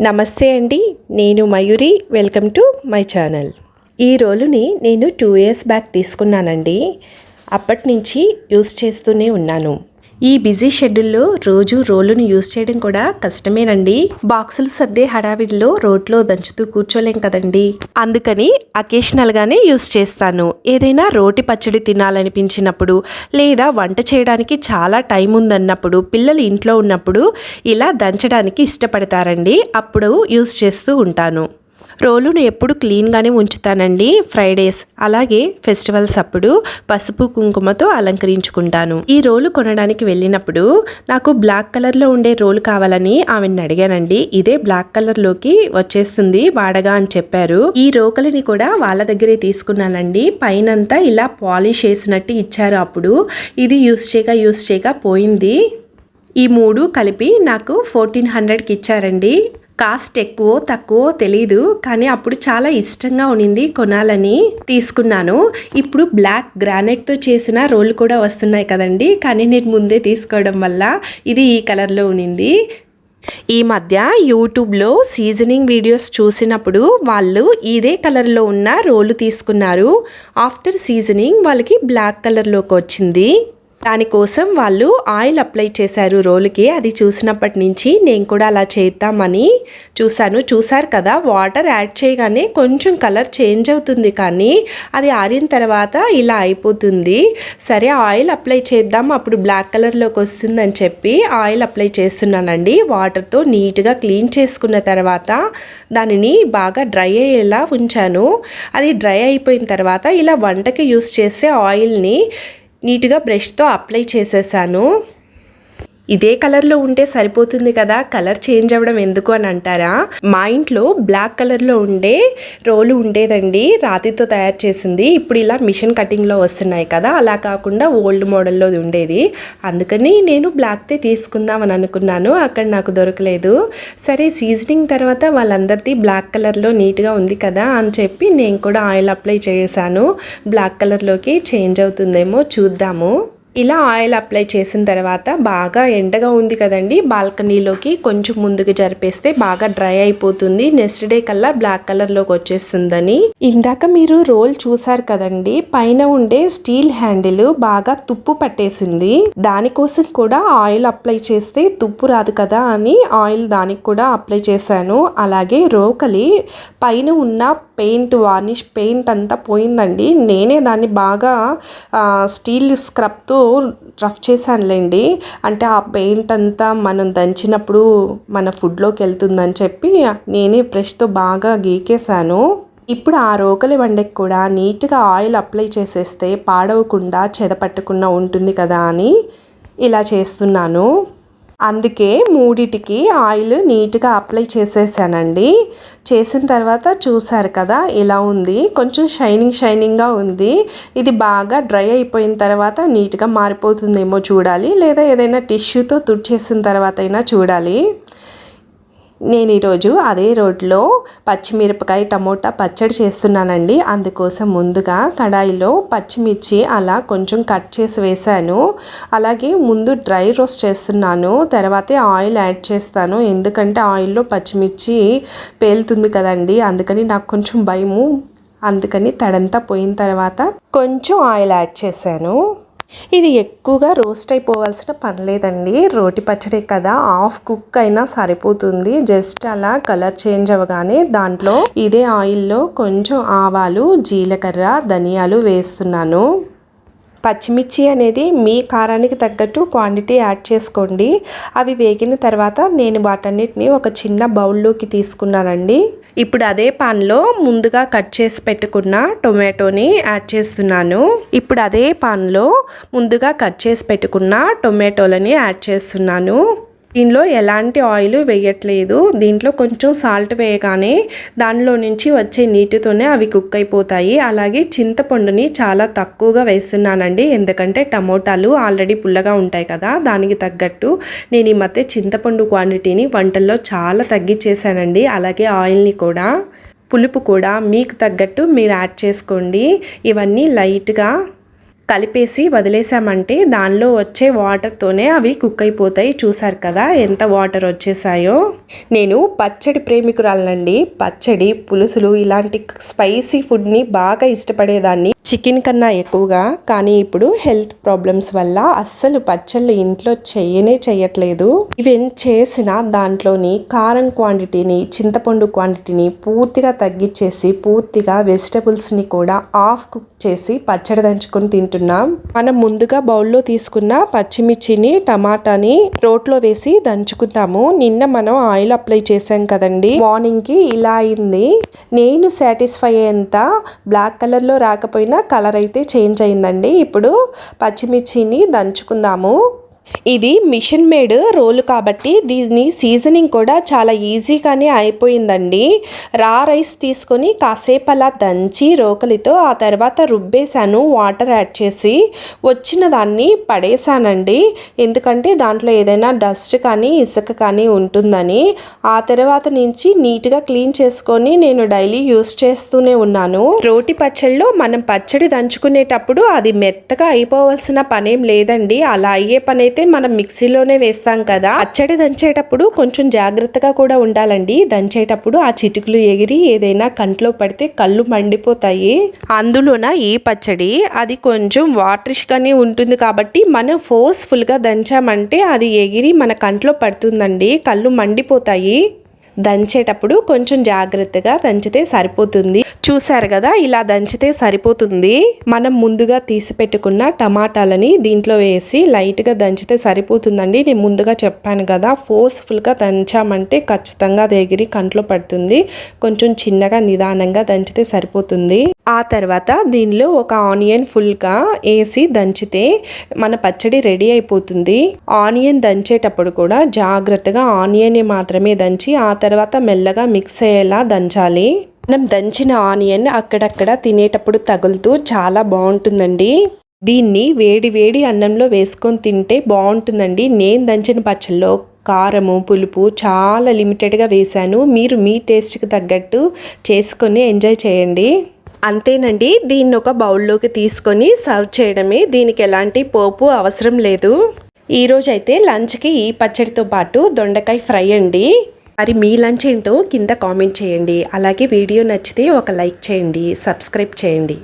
నమస్తే అండి నేను Mayuri. Welcome to my channel. ఈ రోలుని నేను టూ ఇయర్స్ బ్యాక్ తీసుకున్నానండి. అప్పటి నుంచి యూస్ చేస్తూనే ఉన్నాను. ఈ బిజీ షెడ్యూల్లో రోజు రోలును యూజ్ చేయడం కూడా కష్టమేనండి. బాక్సులు సర్దే హడావిడిలో రోడ్లో దంచుతూ కూర్చోలేం కదండి. అందుకని అకేషనల్గానే యూస్ చేస్తాను. ఏదైనా రోటి పచ్చడి తినాలనిపించినప్పుడు లేదా వంట చేయడానికి చాలా టైం ఉందన్నప్పుడు పిల్లలు ఇంట్లో ఉన్నప్పుడు ఇలా దంచడానికి ఇష్టపడతారండి. అప్పుడు యూస్ చేస్తూ ఉంటాను. రోలును ఎప్పుడు క్లీన్గానే ఉంచుతానండి ఫ్రైడేస్. అలాగే ఫెస్టివల్స్ అప్పుడు పసుపు కుంకుమతో అలంకరించుకుంటాను. ఈ రోలు కొనడానికి వెళ్ళినప్పుడు నాకు బ్లాక్ కలర్లో ఉండే రోలు కావాలని ఆమెను అడిగానండి. ఇదే బ్లాక్ కలర్లోకి వచ్చేస్తుంది వాడగా అని చెప్పారు. ఈ రోకలిని కూడా వాళ్ళ దగ్గరే తీసుకున్నానండి. పైనంతా ఇలా పాలిష్ చేసినట్టు ఇచ్చారు అప్పుడు. ఇది యూస్ చేయగా యూస్ చేయగా పోయింది. ఈ మూడు కలిపి నాకు ఫోర్టీన్ హండ్రెడ్కి ఇచ్చారండి. కాస్ట్ ఎక్కువ తక్కువ తెలీదు కానీ అప్పుడు చాలా ఇష్టంగా ఉన్నింది కొనాలని తీసుకున్నాను. ఇప్పుడు బ్లాక్ గ్రానైట్తో చేసిన రోల్ కూడా వస్తున్నాయి కదండి కానీ నేను ముందే తీసుకోవడం వల్ల ఇది ఈ కలర్లో ఉన్నింది. ఈ మధ్య యూట్యూబ్లో సీజనింగ్ వీడియోస్ చూసినప్పుడు వాళ్ళు ఇదే కలర్లో ఉన్న రోలు తీసుకున్నారు. ఆఫ్టర్ సీజనింగ్ వాళ్ళకి బ్లాక్ కలర్లోకి వచ్చింది. దానికోసం వాళ్ళు ఆయిల్ అప్లై చేశారు రోలుకి. అది చూసినప్పటి నుంచి నేను కూడా అలా చేద్దామని చూశాను. చూశారు కదా వాటర్ యాడ్ చేయగానే కొంచెం కలర్ చేంజ్ అవుతుంది కానీ అది ఆరిన తర్వాత ఇలా అయిపోతుంది. సరే ఆయిల్ అప్లై చేద్దాం అప్పుడు బ్లాక్ కలర్లోకి వస్తుందని చెప్పి ఆయిల్ అప్లై చేస్తున్నానండి. వాటర్తో నీట్గా క్లీన్ చేసుకున్న తర్వాత దానిని బాగా డ్రై అయ్యేలా ఉంచాను. అది డ్రై అయిపోయిన తర్వాత ఇలా వంటకి యూస్ చేసే ఆయిల్ని నీట్గా బ్రష్తో అప్లై చేసేసాను. ఇదే కలర్లో ఉంటే సరిపోతుంది కదా? కలర్ చేంజ్ అవ్వడం ఎందుకు అని అంటారా? మా ఇంట్లో బ్లాక్ కలర్లో ఉండే రోలు ఉండేదండి. రాతితో తయారు చేసింది. ఇప్పుడు ఇలా మిషన్ కటింగ్లో వస్తున్నాయి కదా? అలా కాకుండా ఓల్డ్ మోడల్లో ఉండేది. అందుకని నేను బ్లాక్తే తీసుకుందామని అనుకున్నాను. అక్కడ నాకు దొరకలేదు. సరే సీజనింగ్ తర్వాత వాళ్ళందరిది బ్లాక్ కలర్లో నీట్గా ఉంది కదా అని చెప్పి నేను కూడా ఆయిల్ అప్లై చేశాను. బ్లాక్ కలర్లోకి చేంజ్ అవుతుందేమో చూద్దాము. ఇలా ఆయిల్ అప్లై చేసిన తర్వాత బాగా ఎండగా ఉంది కదండి. బాల్కనీలోకి కొంచెం ముందుకు జరిపేస్తే బాగా డ్రై అయిపోతుంది. నెక్స్ట్ డే కల్లా బ్లాక్ కలర్లోకి వచ్చేస్తుందని. ఇందాక మీరు రోల్ చూసారు కదండి. పైన ఉండే స్టీల్ హ్యాండిల్ బాగా తుప్పు పట్టేసింది. దానికోసం కూడా ఆయిల్ అప్లై చేస్తే తుప్పు రాదు కదా అని ఆయిల్ దానికి కూడా అప్లై చేశాను. అలాగే రోకలి పైన ఉన్న పెయింట్ వార్నిష్ పెయింట్ అంతా పోయిందండి. నేనే దాన్ని బాగా స్టీల్ స్క్రబ్తో రఫ్ చేశానులేండి. అంటే ఆ పెయింట్ అంతా మనం దంచినప్పుడు మన ఫుడ్లోకి వెళ్తుందని చెప్పి నేనే బ్రష్తో బాగా గీకేశాను. ఇప్పుడు ఆ రోకలి వండకి కూడా నీట్గా ఆయిల్ అప్లై చేసేస్తే పాడవకుండా చెదపట్టకుండా ఉంటుంది కదా అని ఇలా చేస్తున్నాను. అందుకే మూడిటికి ఆయిల్ నీట్గా అప్లై చేసేసానండి. చేసిన తర్వాత చూసారు కదా ఇలా ఉంది. కొంచెం షైనింగ్ షైనింగ్గా ఉంది. ఇది బాగా డ్రై అయిపోయిన తర్వాత నీట్గా మారిపోతుందేమో చూడాలి. లేదా ఏదైనా టిష్యూతో తుడిచేసిన తర్వాత అయినా చూడాలి. నేను ఈరోజు అదే రోడ్లో పచ్చిమిరపకాయ టమోటా పచ్చడి చేస్తున్నానండి. అందుకోసం ముందుగా కడాయిలో పచ్చిమిర్చి అలా కొంచెం కట్ చేసి వేసాను అలాగే ముందు డ్రై రోస్ట్ చేస్తున్నాను. తర్వాతే ఆయిల్ యాడ్ చేస్తాను. ఎందుకంటే ఆయిల్లో పచ్చిమిర్చి పేలుతుంది కదండి. అందుకని నాకు కొంచెం భయము. అందుకని తడంతా పోయిన తర్వాత కొంచెం ఆయిల్ యాడ్ చేశాను. ఇది ఎక్కువగా రోస్ట్ అయిపోవాల్సిన పని లేదండి. రోటి పచ్చడి కదా ఆఫ్ కుక్ అయినా సరిపోతుంది. జస్ట్ అలా కలర్ చేంజ్ అవ్వగానే దాంట్లో ఇదే ఆయిల్లో కొంచెం ఆవాలు జీలకర్ర ధనియాలు వేస్తున్నాను. పచ్చిమిర్చి అనేది మీ కారానికి తగ్గట్టు క్వాంటిటీ యాడ్ చేసుకోండి. అవి వేగిన తర్వాత నేను వాటన్నిటిని ఒక చిన్న బౌల్లోకి తీసుకున్నానండి. ఇప్పుడు అదే పాన్లో ముందుగా కట్ చేసి పెట్టుకున్న టొమాటోని యాడ్ చేస్తున్నాను. ఇప్పుడు అదే పాన్లో ముందుగా కట్ చేసి పెట్టుకున్న టొమాటోలని యాడ్ చేస్తున్నాను. దీనిలో ఎలాంటి ఆయిల్ వేయట్లేదు. దీంట్లో కొంచెం సాల్ట్ వేయగానే దానిలో నుంచి వచ్చే నీటితోనే అవి కుక్ అయిపోతాయి. అలాగే చింతపండుని చాలా తక్కువగా వేస్తున్నానండి. ఎందుకంటే టమోటాలు ఆల్రెడీ పుల్లగా ఉంటాయి కదా దానికి తగ్గట్టు. నేను ఈ మధ్య చింతపండు క్వాంటిటీని వంటల్లో చాలా తగ్గించేసానండి అలాగే ఆయిల్ని కూడా పులుపు కూడా మీకు తగ్గట్టు మీరు యాడ్ చేసుకోండి. ఇవన్నీ లైట్గా కలిపేసి వదిలేసామంటే దానిలో వచ్చే వాటర్తోనే అవి కుక్ అయిపోతాయి. చూసారు కదా ఎంత వాటర్ వచ్చేసాయో. నేను పచ్చడి ప్రేమికురాలనండి. పచ్చడి పులుసులు ఇలాంటి స్పైసీ ఫుడ్ని బాగా ఇష్టపడేదాన్ని. చికెన్ కన్నా ఎక్కువగా కానీ ఇప్పుడు హెల్త్ ప్రాబ్లమ్స్ వల్ల అస్సలు పచ్చళ్ళు ఇంట్లో చేయనే చేయట్లేదు. ఈవెన్ చేసిన దాంట్లోని కారం క్వాంటిటీని చింతపండు క్వాంటిటీని పూర్తిగా తగ్గించేసి పూర్తిగా వెజిటబుల్స్ని కూడా ఆఫ్ కుక్ చేసి పచ్చడి దంచుకొని తింటున్నాం. మనం ముందుగా బౌల్లో తీసుకున్న పచ్చిమిర్చిని టమాటాని రోట్లో వేసి దంచుకుందాము. నిన్న మనం ఆయిల్ అప్లై చేసాం కదండి. మార్నింగ్కి ఇలా అయింది. నేను సాటిస్ఫై అయ్యేంత బ్లాక్ కలర్లో రాకపోయినా కలర్ అయితే చేంజ్ అయిందండి. ఇప్పుడు పచ్చిమిర్చిని దంచుకుందాము. ఇది మిషన్ మేడ్ రోలు కాబట్టి దీని సీజనింగ్ కూడా చాలా ఈజీగానే అయిపోయిందండి. రా రైస్ తీసుకొని కాసేపు అలా దంచి రోకలితో ఆ తర్వాత రుబ్బేశాను వాటర్ యాడ్ చేసి వచ్చిన దాన్ని పడేశానండి. ఎందుకంటే దాంట్లో ఏదైనా డస్ట్ కానీ ఇసుక కానీ ఉంటుందని. ఆ తర్వాత నుంచి నీట్గా క్లీన్ చేసుకొని నేను డైలీ యూస్ చేస్తూనే ఉన్నాను. రోటి పచ్చళ్ళలో మనం పచ్చడి దంచుకునేటప్పుడు అది మెత్తగా అయిపోవలసిన పనేం లేదండి. అలా అయ్యే పని అయితే మనం మిక్సీలోనే వేస్తాం కదా పచ్చడి దంచేటప్పుడు కొంచెం జాగ్రత్తగా కూడా ఉండాలండి. దంచేటప్పుడు ఆ చిటుకులు ఎగిరి ఏదైనా కంట్లో పడితే కళ్ళు మండిపోతాయి. అందులోన ఈ పచ్చడి అది కొంచెం వాటరిష్ గానే ఉంటుంది కాబట్టి మనం ఫోర్స్ఫుల్గా దంచామంటే అది ఎగిరి మన కంట్లో పడుతుందండి కళ్ళు మండిపోతాయి. దంచేటప్పుడు కొంచెం జాగ్రత్తగా దంచితే సరిపోతుంది. చూసారు కదా ఇలా దంచితే సరిపోతుంది. మనం ముందుగా తీసి పెట్టుకున్న టమాటాలని దీంట్లో వేసి లైట్గా దంచితే సరిపోతుందండి. నేను ముందుగా చెప్పాను కదా ఫోర్స్ఫుల్గా దంచామంటే ఖచ్చితంగా అది ఎగిరి కంట్లో పడుతుంది. కొంచెం చిన్నగా నిదానంగా దంచితే సరిపోతుంది. ఆ తర్వాత దీనిలో ఒక ఆనియన్ ఫుల్గా వేసి దంచితే మన పచ్చడి రెడీ అయిపోతుంది. ఆనియన్ దంచేటప్పుడు కూడా జాగ్రత్తగా ఆనియన్ని మాత్రమే దంచి ఆ తర్వాత మెల్లగా మిక్స్ అయ్యేలా దంచాలి. మనం దంచిన ఆనియన్ అక్కడక్కడ తినేటప్పుడు తగులుతూ చాలా బాగుంటుందండి. దీన్ని వేడి వేడి అన్నంలో వేసుకొని తింటే బాగుంటుందండి. నేను దంచిన పచ్చళ్ళలో కారము పులుపు చాలా లిమిటెడ్గా వేశాను. మీరు మీ టేస్ట్కి తగ్గట్టు చేసుకొని ఎంజాయ్ చేయండి. అంతేనండి దీన్ని ఒక బౌల్లోకి తీసుకొని సర్వ్ చేయడమే. దీనికి ఎలాంటి పోపు అవసరం లేదు. ఈరోజు అయితే లంచ్కి ఈ పచ్చడితో పాటు దొండకాయ ఫ్రై అండి. మరి మీ లంచ్ ఏంటో కింద కామెంట్ చేయండి. అలాగే వీడియో నచ్చితే ఒక లైక్ చేయండి సబ్స్క్రైబ్ చేయండి.